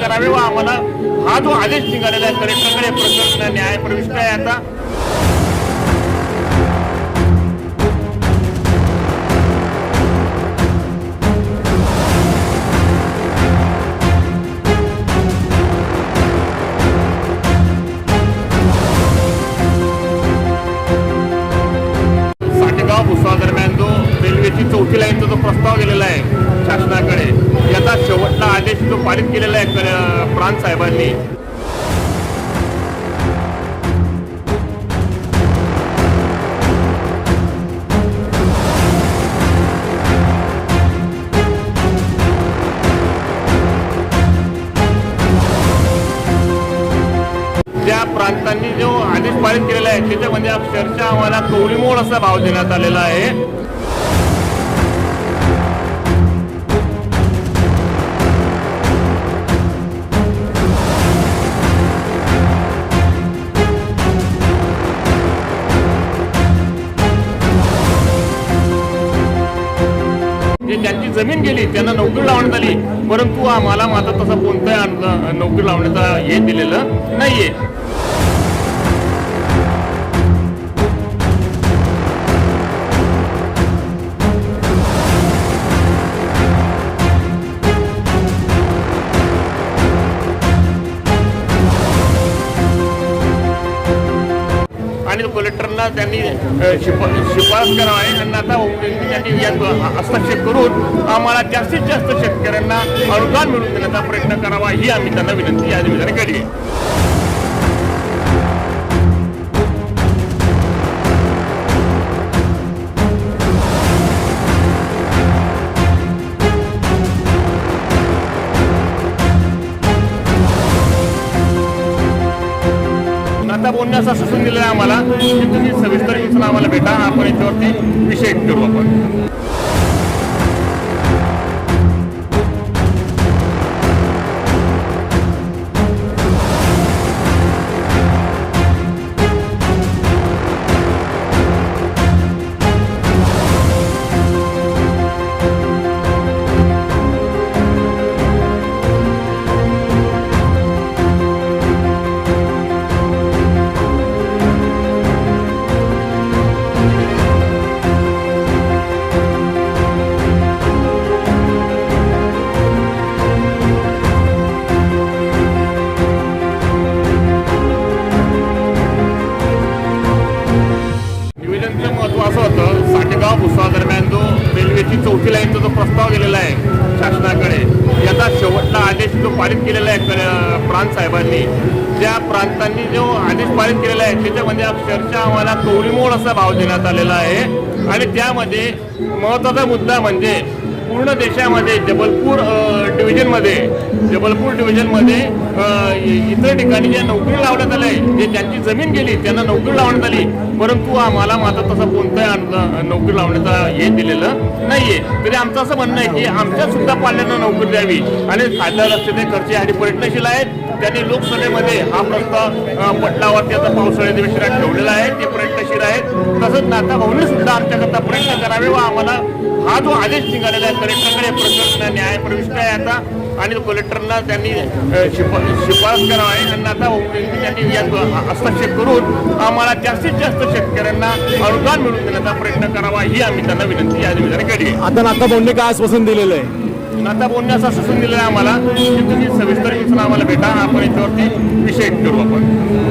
करावे व आम्हाला हा जो आदेश निघालेला आहे कलेक्टरकडे प्रकरण न्यायप्रविष्ट आहे. आता साहेबांनी. ज्या प्रांतांनी जो आदेश पारित केलेला आहे त्याच्यामध्ये अक्षरशः आम्हाला कवडीमोड असा भाव देण्यात आलेला आहे. जे ज्यांची जमीन गेली त्यांना नोकरी लावण्यात आली. परंतु आम्हाला मात्र तसा कोणताही नोकरी लावण्याचा हे दिलेलं नाहीये. कलेक्टरला त्यांनी शिफ शिफा- शिफारस करावा आहे. आणि आता त्यांनी यात हस्तक्षेप करून आम्हाला जास्तीत जास्त शेतकऱ्यांना अनुदान मिळवून देण्याचा प्रयत्न करावा ही आम्ही त्यांना विनंती या निमित्ताने केली आहे. आता बोलण्यास असं सूचन दिलं आहे आम्हाला. की तुम्ही सविस्तर येऊन आम्हाला भेटा. आपण याच्यावरती विषय करू आपण. चौथी जो प्रस्ताव गेलेला आहे शासनाकडे याचा शेवटचा आदेश जो पारित केलेला आहे प्रांत साहेबांनी त्या प्रांतांनी जो आदेश पारित केलेला आहे त्याच्यामध्ये अक्षरशः आम्हाला तोडीमोड असा भाव देण्यात आलेला आहे. आणि त्यामध्ये महत्त्वाचा मुद्दा म्हणजे पूर्ण देशामध्ये जबलपूर डिव्हिजनमध्ये जबलपूर डिव्हिजनमध्ये इतर ठिकाणी ज्या नोकरी लावण्यात आल्या जे ज्यांची जमीन गेली त्यांना नोकरी लावण्यात आली परंतु आम्हाला मात्र तसा कोणताही नोकरी लावण्याचा हे दिलेलं नाहीये. तरी आमचं असं म्हणणं आहे की आमच्या सुद्धा पाल्यांना नोकरी द्यावी. आणि साध्या रस्ते खर्चे आणि प्रयत्नशील आहेत. त्यांनी लोकसभेमध्ये हा प्रस्ताव अ, पटलावरती आता पावसाळी अधिवेशनात ठेवलेला आहे. ते आहेत. तसंच नाता भाऊनी सुद्धा आमच्याकरता प्रयत्न करावे व आम्हाला हा जो आदेश निघालेला आहे कलेक्टरकडे प्रकरण न्याय प्रविष्ट आहे आता. आणि कलेक्टरला त्यांनी शिफा- शिफारस करावा आहे. आणि आता त्यांनी यात हस्तक्षेप करून आम्हाला जास्तीत जास्त शेतकऱ्यांना अनुदान मिळवून देण्याचा प्रयत्न करावा ही आम्ही त्यांना विनंती या निवेदनाने केली आता नाता बोंडे काय आश्वासन दिलेलं आहे? आता बोलण्यास असं सूचन दिलं आहे आम्हाला की तुम्ही सविस्तर आम्हाला भेटा. आपण याच्यावरती विषय करू आपण.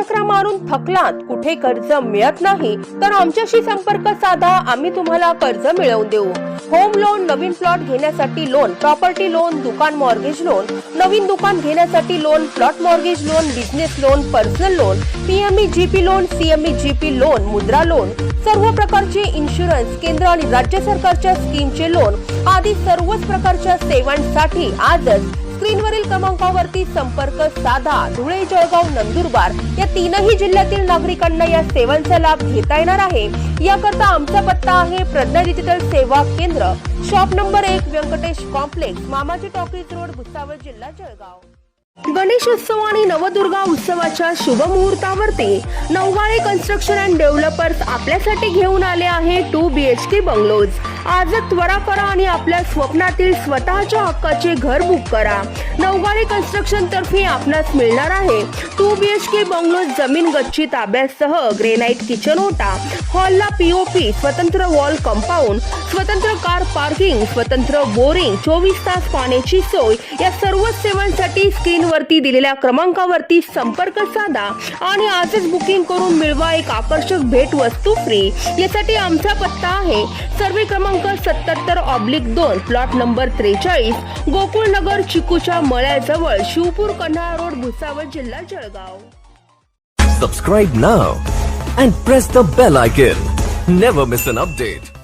चक्रा मारून थकलात. कुठे कर्ज मिळत नाही तर आमच्याशी संपर्क साधा. आम्ही तुम्हाला कर्ज मिळवून देऊ. होम लोन नवीन प्लॉट घेण्यासाठी लोन प्रॉपर्टी लोन दुकान मॉर्गेज लोन नवीन दुकान घेण्यासाठी loan plot mortgage loan business loan personal loan P M E G P loan C M E G P loan Mudra loan सर्व प्रकारचे इन्शुरन्स केंद्र आणि राज्य सरकारच्या स्कीमचे लोन आदी सर्वच प्रकारच्या सेवांसाठी आजच स्क्रीनवरील क्रमांकावरती संपर्क साधा. धुळे जळगाव नंदुरबार या तीनही जिल्ह्यातील नागरिकांना या सेवांचा लाभ घेता येणार आहे. याकरता आमचा पत्ता आहे प्रज्ञा डिजिटल सेवा केंद्र. शॉप नंबर एक Vyankatesh complex Mamaji talkies road Bhusawal जिल्हा जळगाव. गणेशोत्सव आणि नवदुर्गा उत्सवाच्या शुभ मुहूर्तावरती नववाळे कन्स्ट्रक्शन अँड डेव्हलपर्स आपल्यासाठी घेऊन आले आहे two B H K bungalows आजच त्वरा करा आणि आपल्या स्वप्नातील स्वतःच्या हक्काचे घर बुक करा. नववाळे कन्स्ट्रक्शन तर्फे आपणास मिळणार आहे. Two B H K bungalow जमीन गच्ची ताब्यासह ग्रेनाइट किचन ओटा. हॉलला पीओपी स्वतंत्र वॉल कंपाऊंड स्वतंत्र कार पार्किंग स्वतंत्र बोरिंग चोवीस तास पाण्याची सोय या सर्व सेवांसाठी स्क्रीनवरती दिलेल्या क्रमांकावरती संपर्क साधा आणि आजच बुकिंग करून मिळवा एक आकर्षक भेट वस्तू फ्री यासाठी आमचा पत्ता आहे. सर्वे क्रमांक सत्याहत्तर ऑब्लिक दोन प्लॉट नंबर त्रेचाळीस गोकुळ नगर चिकूच्या मळ्याजवळ शिवपूर कन्हाळा रोड भुसावळ जिल्हा Jalgaon. Subscribe now and press the bell icon never miss an update